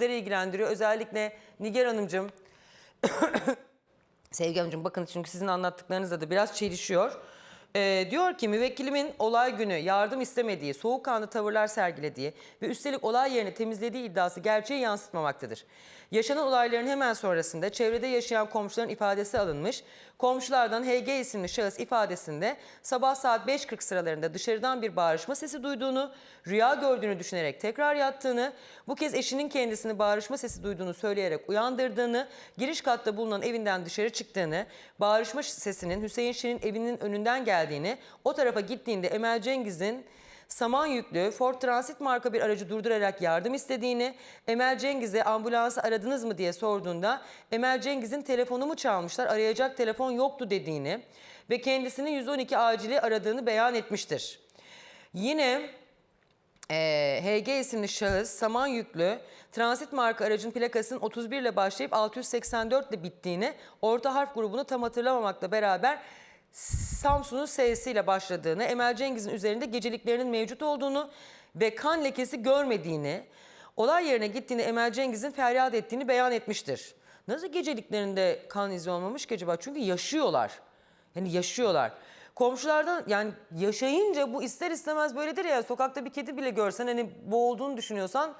sizleri ilgilendiriyor. Özellikle Nigar Hanımcığım, Sevgi Hanımcığım bakın çünkü sizin anlattıklarınızla da biraz çelişiyor. Ee, diyor ki müvekkilimin olay günü yardım istemediği, soğukkanlı tavırlar sergilediği ve üstelik olay yerini temizlediği iddiası gerçeği yansıtmamaktadır. Yaşanan olayların hemen sonrasında çevrede yaşayan komşuların ifadesi alınmış. Komşulardan HG isimli şahıs ifadesinde sabah saat 5.40 sıralarında dışarıdan bir bağırışma sesi duyduğunu, rüya gördüğünü düşünerek tekrar yattığını, bu kez eşinin kendisini bağırışma sesi duyduğunu söyleyerek uyandırdığını, giriş katta bulunan evinden dışarı çıktığını, bağırışma sesinin Hüseyin Şen'in evinin önünden geldiğini, o tarafa gittiğinde Emel Cengiz'in saman yüklü Ford Transit marka bir aracı durdurarak yardım istediğini, Emel Cengiz'e ambulansı aradınız mı diye sorduğunda Emel Cengiz'in telefonumu çalmışlar arayacak telefon yoktu dediğini ve kendisinin 112 acili aradığını beyan etmiştir. Yine ee, HG isimli şahıs saman yüklü transit marka aracın plakasının 31 ile başlayıp 684 ile bittiğini, orta harf grubunu tam hatırlamamakla beraber Samsun'un S'siyle başladığını, Emel Cengiz'in üzerinde geceliklerinin mevcut olduğunu ve kan lekesi görmediğini, olay yerine gittiğinde Emel Cengiz'in feryat ettiğini beyan etmiştir. Nasıl geceliklerinde kan izi olmamış ki acaba? Çünkü yaşıyorlar. Yani yaşıyorlar. Komşulardan yani yaşayınca bu ister istemez böyledir ya sokakta bir kedi bile görsen hani boğulduğunu düşünüyorsan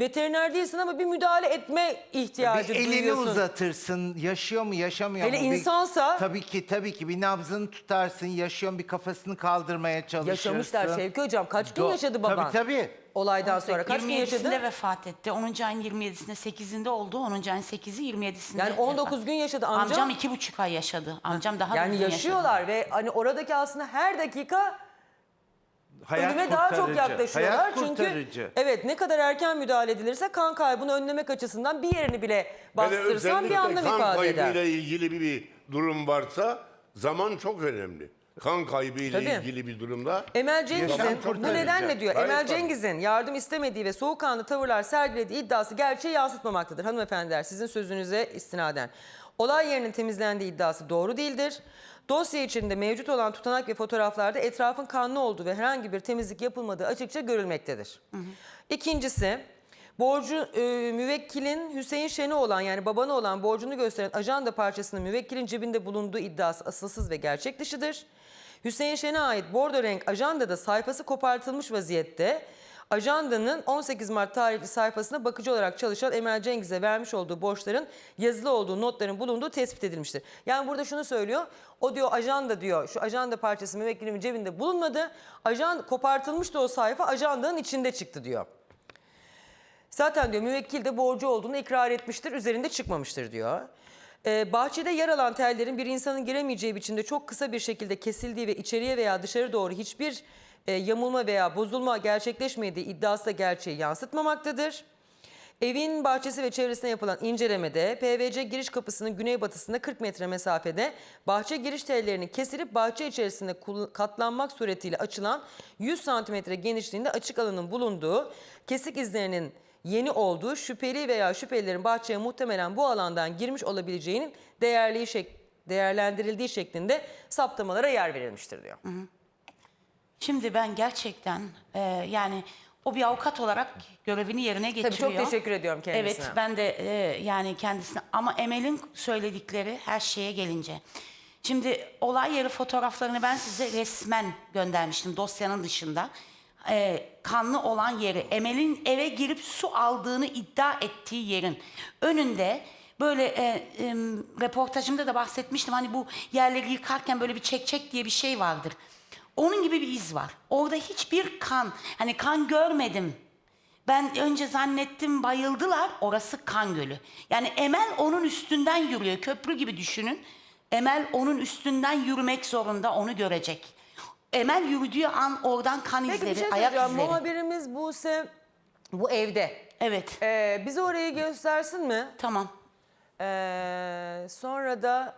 veteriner değilsin ama bir müdahale etme ihtiyacı Bir elini duyuyorsun. uzatırsın. Yaşıyor mu yaşamıyor Hele mu? Bir- insansa- tabii ki tabii ki bir nabzını tutarsın. Yaşıyor mu bir kafasını kaldırmaya çalışırsın. Yaşamışlar Şevki Hocam. Kaç gün Do- yaşadı baban? Tabii tabii. Olaydan sonra kaç gün 27'sinde yaşadı? vefat etti. 10. ayın 27'sinde 8'inde oldu. 10. ayın 8'i 27'sinde Yani 19 vefat. gün yaşadı amcam. Amcam iki buçuk ay yaşadı. Amcam daha yani uzun yaşadı. yaşıyorlar ve hani oradaki aslında her dakika Hayat ölüme daha çok yaklaşıyorlar. Hayat Çünkü evet ne kadar erken müdahale edilirse kan kaybını önlemek açısından bir yerini bile bastırsan bir anlam kan ifade eder. kaybıyla ilgili bir, bir durum varsa zaman çok önemli. Kan kaybıyla Tabii. ilgili bir durumda Emel Cengiz'in bu nedenle diyor Gayet Emel. Cengiz'in yardım istemediği ve soğukkanlı tavırlar sergilediği iddiası gerçeği yansıtmamaktadır hanımefendiler sizin sözünüze istinaden. Olay yerinin temizlendiği iddiası doğru değildir. Dosya içinde mevcut olan tutanak ve fotoğraflarda etrafın kanlı olduğu ve herhangi bir temizlik yapılmadığı açıkça görülmektedir. İkincisi borcu e, müvekkilin Hüseyin Şen'e olan yani babana olan borcunu gösteren ajanda parçasının müvekkilin cebinde bulunduğu iddiası asılsız ve gerçek dışıdır. Hüseyin Şen'e ait bordo renk ajandada sayfası kopartılmış vaziyette. Ajandanın 18 Mart tarihli sayfasına bakıcı olarak çalışan Emel Cengiz'e vermiş olduğu borçların yazılı olduğu notların bulunduğu tespit edilmiştir. Yani burada şunu söylüyor. O diyor ajanda diyor şu ajanda parçası müvekkilimin cebinde bulunmadı. Ajan kopartılmıştı o sayfa ajandanın içinde çıktı diyor. Zaten diyor müvekkil de borcu olduğunu ikrar etmiştir, üzerinde çıkmamıştır diyor. Ee, bahçede yer alan tellerin bir insanın giremeyeceği biçimde çok kısa bir şekilde kesildiği ve içeriye veya dışarı doğru hiçbir e, yamulma veya bozulma gerçekleşmediği iddiası da gerçeği yansıtmamaktadır. Evin bahçesi ve çevresine yapılan incelemede PVC giriş kapısının güneybatısında 40 metre mesafede bahçe giriş tellerinin kesilip bahçe içerisinde katlanmak suretiyle açılan 100 santimetre genişliğinde açık alanın bulunduğu kesik izlerinin yeni olduğu şüpheli veya şüphelilerin bahçeye muhtemelen bu alandan girmiş olabileceğinin değerli şek değerlendirildiği şeklinde saptamalara yer verilmiştir diyor. Şimdi ben gerçekten e, yani o bir avukat olarak görevini yerine Tabii getiriyor. çok teşekkür ediyorum kendisine. Evet ben de e, yani kendisine ama Emel'in söyledikleri her şeye gelince. Şimdi olay yeri fotoğraflarını ben size resmen göndermiştim dosyanın dışında. E, kanlı olan yeri Emel'in eve girip su aldığını iddia ettiği yerin önünde böyle e, e, reportajımda da bahsetmiştim hani bu yerleri yıkarken böyle bir çek çek diye bir şey vardır. Onun gibi bir iz var. Orada hiçbir kan, hani kan görmedim. Ben önce zannettim bayıldılar. Orası kan gölü. Yani Emel onun üstünden yürüyor. Köprü gibi düşünün. Emel onun üstünden yürümek zorunda onu görecek. Emel yürüdüğü an oradan kan Peki bir izleri, şey ayak izleri. Muhabirimiz Buse bu evde. Evet. Ee, bize orayı göstersin mi? Tamam. Ee, sonra da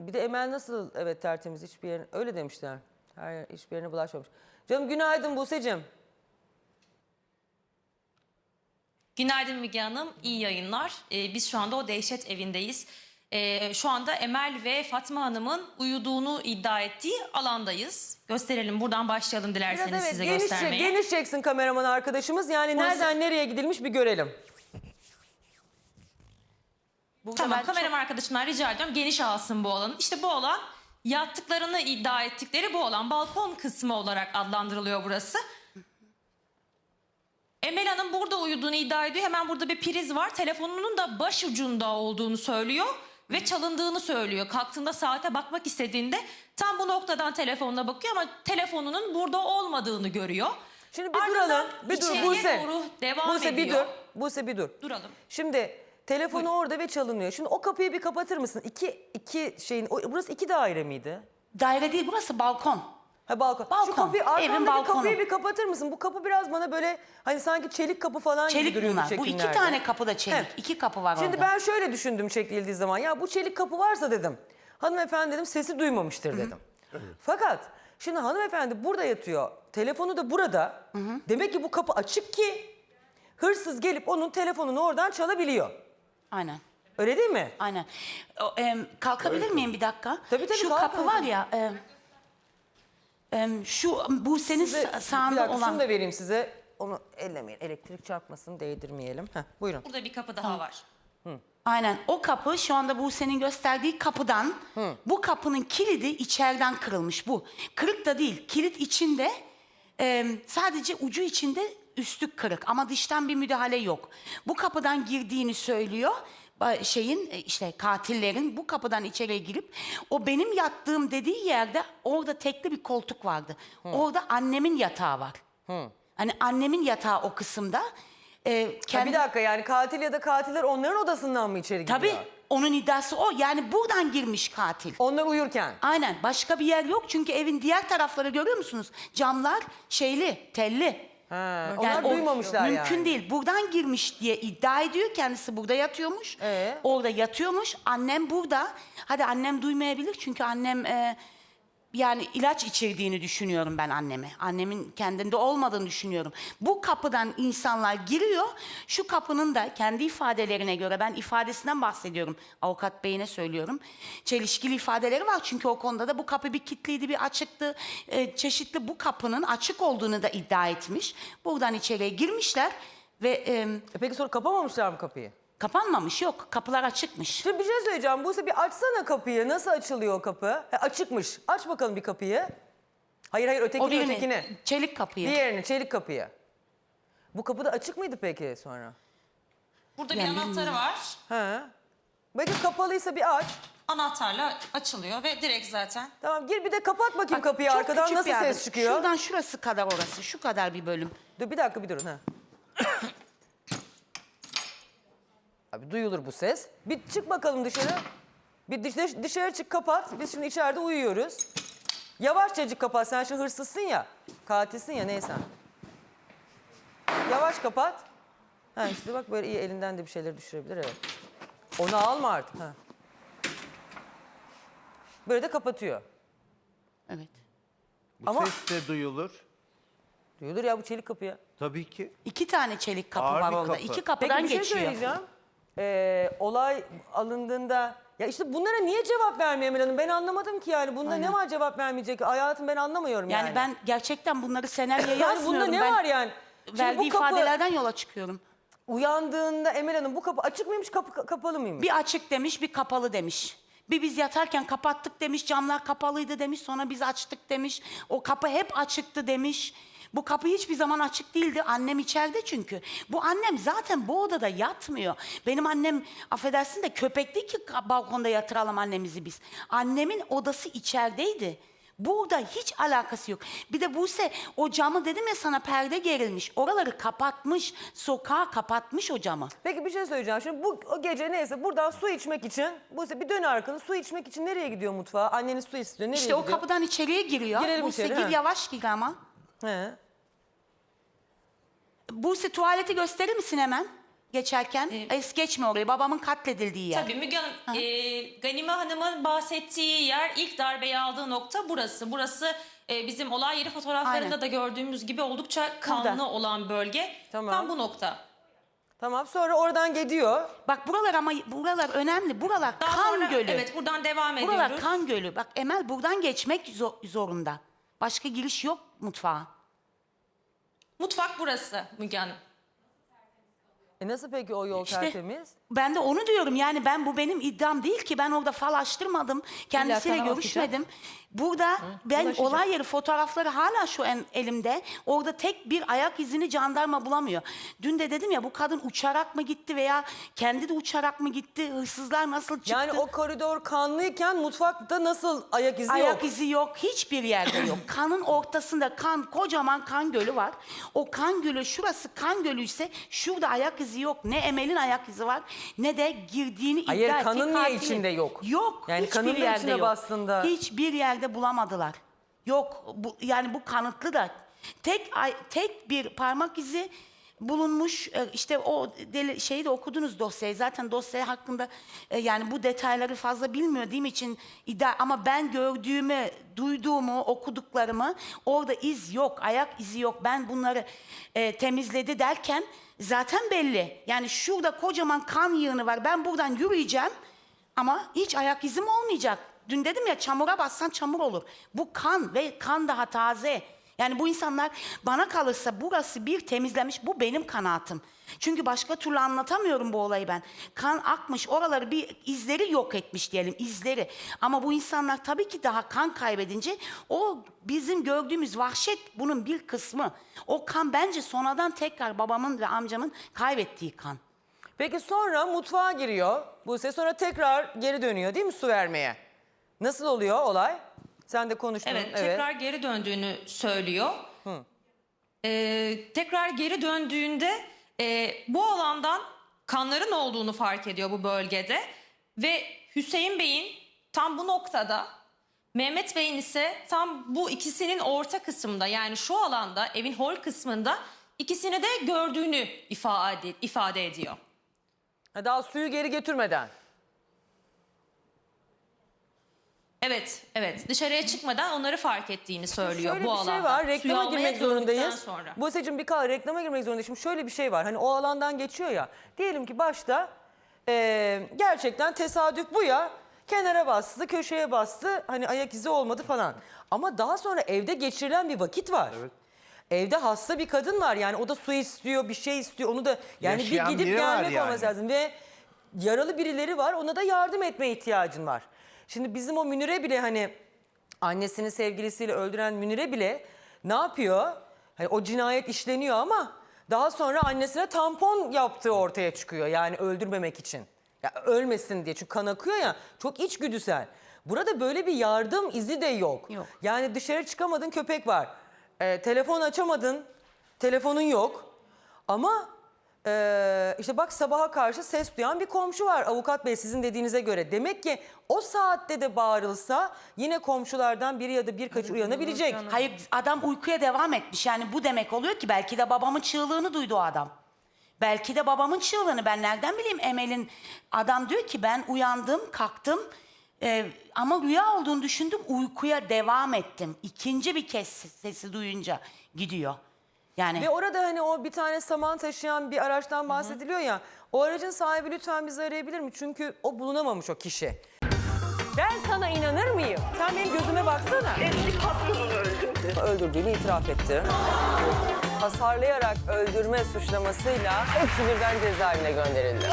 bir de Emel nasıl evet tertemiz hiçbir yerin öyle demişler. Her yer, hiçbir yerine bulaşmamış. Canım günaydın Buse'cim. Günaydın Müge Hanım, iyi yayınlar. Ee, biz şu anda o dehşet evindeyiz. Ee, şu anda Emel ve Fatma Hanım'ın uyuduğunu iddia ettiği alandayız. Gösterelim, buradan başlayalım dilerseniz Biraz evet size genişçe, göstermeye. geniş çeksin kameraman arkadaşımız. Yani Burası- nereden nereye gidilmiş bir görelim. Burada tamam ben kameram çok- arkadaşımdan rica ediyorum geniş alsın bu alanı. İşte bu alan yattıklarını iddia ettikleri bu alan balkon kısmı olarak adlandırılıyor burası. Emel Hanım burada uyuduğunu iddia ediyor. Hemen burada bir priz var. Telefonunun da baş ucunda olduğunu söylüyor ve çalındığını söylüyor. Kalktığında saate bakmak istediğinde tam bu noktadan telefonuna bakıyor ama telefonunun burada olmadığını görüyor. Şimdi bir Ardından duralım. Bir dur içeriye Buse. doğru devam Buse bir ediyor. dur. Buse bir dur. Duralım. Şimdi telefonu orada ve çalınıyor. Şimdi o kapıyı bir kapatır mısın? İki, iki şeyin, o- burası iki daire miydi? Daire değil burası balkon. Ha balkon. Şu Balkon, kapıyı, evin arkamdaki balkonu. kapıyı bir kapatır mısın? Bu kapı biraz bana böyle hani sanki çelik kapı falan gibi Çelik duruyordu bunlar. Bu iki çekimlerde. tane kapı da çelik. Heh. İki kapı var Şimdi orada. ben şöyle düşündüm çekildiği zaman. Ya bu çelik kapı varsa dedim. Hanımefendi dedim sesi duymamıştır dedim. Fakat şimdi hanımefendi burada yatıyor. Telefonu da burada. Demek ki bu kapı açık ki hırsız gelip onun telefonunu oradan çalabiliyor. Aynen. Öyle değil mi? Aynen. O, em, kalkabilir miyim bir dakika? Tabii, tabii, Şu kalk kapı var ya. em, em, şu bu senin Size- sa- bir sağında dakika, olan. Şunu da vereyim size. Onu ellemeyin. Elektrik çarpmasın, değdirmeyelim. Heh, buyurun. Burada bir kapı daha var. Aynen o kapı şu anda bu senin gösterdiği kapıdan bu kapının kilidi içeriden kırılmış bu. Kırık da değil kilit içinde e, sadece ucu içinde üstü kırık ama dıştan bir müdahale yok. Bu kapıdan girdiğini söylüyor şeyin e, işte katillerin bu kapıdan içeriye girip o benim yattığım dediği yerde orada tekli bir koltuk vardı. Orada annemin yatağı var. Hani annemin yatağı o kısımda. E, Ha, kendi... bir dakika yani katil ya da katiller onların odasından mı içeri giriyor? Tabii onun iddiası o. Yani buradan girmiş katil. Onlar uyurken. Aynen başka bir yer yok çünkü evin diğer tarafları görüyor musunuz? Camlar şeyli, telli. Ha, onlar o duymamışlar Mümkün yani. değil. Buradan girmiş diye iddia ediyor. Kendisi burada yatıyormuş. Ee? Orada yatıyormuş. Annem burada. Hadi annem duymayabilir çünkü annem e, yani ilaç içirdiğini düşünüyorum ben anneme. Annemin kendinde olmadığını düşünüyorum. Bu kapıdan insanlar giriyor. Şu kapının da kendi ifadelerine göre ben ifadesinden bahsediyorum. Avukat beyine söylüyorum. Çelişkili ifadeleri var çünkü o konuda da bu kapı bir kilitliydi, bir açıktı. E, çeşitli bu kapının açık olduğunu da iddia etmiş. Buradan içeriye girmişler ve e, E peki sonra kapamamışlar mı kapıyı? Kapanmamış yok. Kapılar açıkmış. Şimdi bir şey söyleyeceğim. Buse bir açsana kapıyı. Nasıl açılıyor o kapı? Ha, açıkmış. Aç bakalım bir kapıyı. Hayır hayır ötekini O birini, ötekini. çelik kapıyı. Diğerini çelik kapıyı. Bu kapı da açık mıydı peki sonra? Burada Yani bir anahtarı bilmiyorum. var. Ha. Belki kapalıysa bir aç. Anahtarla açılıyor ve direkt zaten Tamam gir bir de kapat bakayım Bak, kapıyı çok arkadan küçük nasıl bir yerde. ses çıkıyor? Şuradan şurası kadar orası. Şu kadar bir bölüm. Dur bir dakika bir durun ha. Abi duyulur bu ses. Bir çık bakalım dışarı. Bir dış- dışarı çık kapat. Biz şimdi içeride uyuyoruz. Yavaşçacık kapat. Sen şimdi hırsızsın ya. Katilsin ya neyse. Yavaş kapat. Ha işte bak böyle iyi elinden de bir şeyler düşürebilir evet. Onu alma artık. Ha. Böyle de kapatıyor. Evet. Bu Ama- ses de duyulur. Duyulur ya bu çelik kapıya. Tabii ki. İki tane çelik kapı Ağır var bir orada. kapı. İki Peki kapıdan bir şey geçiyor. söyleyeceğim. Ee, olay alındığında ya işte bunlara niye cevap vermiyor Emel Hanım? Ben anlamadım ki yani. Bunda ne var cevap vermeyecek? Hayatım ben anlamıyorum yani. Yani ben gerçekten bunları senaryoya yani yazmıyorum. bunda ne ben var yani? Şimdi verdiği bu kapı ifadelerden yola çıkıyorum. uyandığında Emel Hanım bu kapı açık mıymış kapı kapalı mıymış? Bir açık demiş, bir kapalı demiş. Bir biz yatarken kapattık demiş, camlar kapalıydı demiş. Sonra biz açtık demiş. O kapı hep açıktı demiş. Bu kapı hiçbir zaman açık değildi. Annem içeride çünkü. Bu annem zaten bu odada yatmıyor. Benim annem affedersin de köpek değil ki balkonda yatıralım annemizi biz. Annemin odası içerideydi. Burada hiç alakası yok. Bir de Buse o camı dedim ya sana perde gerilmiş. Oraları kapatmış. Sokağa kapatmış o camı. Peki bir şey söyleyeceğim. Şimdi bu o gece neyse buradan su içmek için bu bir dön arkanı su içmek için nereye gidiyor mutfağa? Anneniz su istiyor. Nereye İşte o gidiyor? kapıdan içeriye giriyor. Girelim Buse içeri, gir ha. yavaş gir ama. He. Buse tuvaleti gösterir misin hemen? Geçerken. Es geçme orayı. Babamın katledildiği yer. Tabii Müge Hanım, e, Ganime Hanım'ın bahsettiği yer ilk darbeyi aldığı nokta burası. Burası e, bizim olay yeri fotoğraflarında Aynen. da gördüğümüz gibi oldukça kanlı Burada. olan bölge. Tamam. Tam bu nokta. Tamam sonra oradan gidiyor. Bak buralar ama buralar önemli. Buralar Daha kan sonra gölü. evet buradan devam buralar ediyoruz. kan gölü. Bak Emel buradan geçmek zo- zorunda. Başka giriş yok mutfağa. Mutfak burası Müge Hanım. E nasıl peki o yol İşte tertemiz? ben de onu diyorum yani ben bu benim iddiam değil ki ben orada fal açtırmadım kendisiyle kanal görüşmedim. Burada ben ulaşacak. olay yeri fotoğrafları hala şu en, elimde. Orada tek bir ayak izini jandarma bulamıyor. Dün de dedim ya bu kadın uçarak mı gitti veya kendi de uçarak mı gitti? Hırsızlar nasıl çıktı? Yani o koridor kanlıyken mutfakta nasıl ayak izi Ayak yok? izi yok. Hiçbir yerde yok. Kanın ortasında kan, kocaman kan gölü var. O kan gölü, şurası kan gölü ise şurada ayak izi yok. Ne Emel'in ayak izi var ne de girdiğini Hayır, iddia ettiği kanın niye katilin. içinde yok? Yok. Yani hiçbir kanın da yerde içine yok. bastığında- Hiçbir yerde bulamadılar. Yok. Bu, yani bu kanıtlı da. Tek ay- tek bir parmak izi bulunmuş e, işte o deli, şeyi de okudunuz dosyayı zaten dosya hakkında e, yani bu detayları fazla bilmediğim için iddia ama ben gördüğümü duyduğumu okuduklarımı orada iz yok ayak izi yok ben bunları e, temizledi derken zaten belli yani şurada kocaman kan yığını var ben buradan yürüyeceğim ama hiç ayak izim olmayacak. Dün dedim ya çamura bassan çamur olur. Bu kan ve kan daha taze. Yani bu insanlar bana kalırsa burası bir temizlemiş. Bu benim kanaatim. Çünkü başka türlü anlatamıyorum bu olayı ben. Kan akmış oraları bir izleri yok etmiş diyelim izleri. Ama bu insanlar tabii ki daha kan kaybedince o bizim gördüğümüz vahşet bunun bir kısmı. O kan bence sonradan tekrar babamın ve amcamın kaybettiği kan. Peki sonra mutfağa giriyor. Buse sonra tekrar geri dönüyor değil mi su vermeye? Nasıl oluyor olay? Sen de konuştun. Evet, tekrar geri döndüğünü söylüyor. Ee, tekrar geri döndüğünde e, bu alandan kanların olduğunu fark ediyor bu bölgede ve Hüseyin Bey'in tam bu noktada Mehmet Bey'in ise tam bu ikisinin orta kısmında yani şu alanda evin hol kısmında ikisini de gördüğünü ifade, ifade ediyor. Ha, Daha suyu geri götürmeden. Evet, evet. Dışarıya çıkmadan onları fark ettiğini söylüyor Şöyle bu bir alanda. şey var. Suyu Reklama almaya girmek döndükten zorundayız. Sonra. Buse'cim bir kal reklama girmek zorundayız. Şimdi şöyle bir şey var. Hani o alandan geçiyor ya. Diyelim ki başta eee, gerçekten tesadüf bu ya. Kenara bastı, köşeye bastı. Hani ayak izi olmadı falan. Ama daha sonra evde geçirilen bir vakit var. Evde hasta bir kadın var yani o da su istiyor, bir şey istiyor. Onu da yani Yaşayan bir gidip biri var gelmek yani. olması lazım ve yaralı birileri var. Ona da yardım etmeye ihtiyacın var. Şimdi bizim o Münir'e bile hani annesini sevgilisiyle öldüren Münir'e bile ne yapıyor? Hani o cinayet işleniyor ama daha sonra annesine tampon yaptığı ortaya çıkıyor. Yani öldürmemek için. Ya ölmesin diye çünkü kan akıyor ya çok içgüdüsel. Burada böyle bir yardım izi de yok. Yok. Yani dışarı çıkamadın köpek var. Ee, telefon açamadın telefonun yok. Ama ee, işte bak sabaha karşı ses duyan bir komşu var avukat bey sizin dediğinize göre. Demek ki o saatte de bağırılsa yine komşulardan biri ya da birkaç uyanabilecek. Hayır adam uykuya devam etmiş. Yani bu demek oluyor ki belki de babamın çığlığını duydu o adam. Belki de babamın çığlığını ben nereden bileyim Emel'in. Adam diyor ki ben uyandım kalktım e, ama rüya olduğunu düşündüm uykuya devam ettim. İkinci bir kez sesi duyunca gidiyor. Yani Ve orada hani o bir tane saman taşıyan bir araçtan bahsediliyor ya. O aracın sahibi lütfen bizi arayabilir mi? Çünkü o bulunamamış o kişi. Ben sana inanır mıyım? Sen benim gözüme baksana. Eski patronunu öldürdü. Öldürdüğünü itiraf etti. Hasarlayarak öldürme suçlamasıyla hepsi birden cezaevine gönderildi.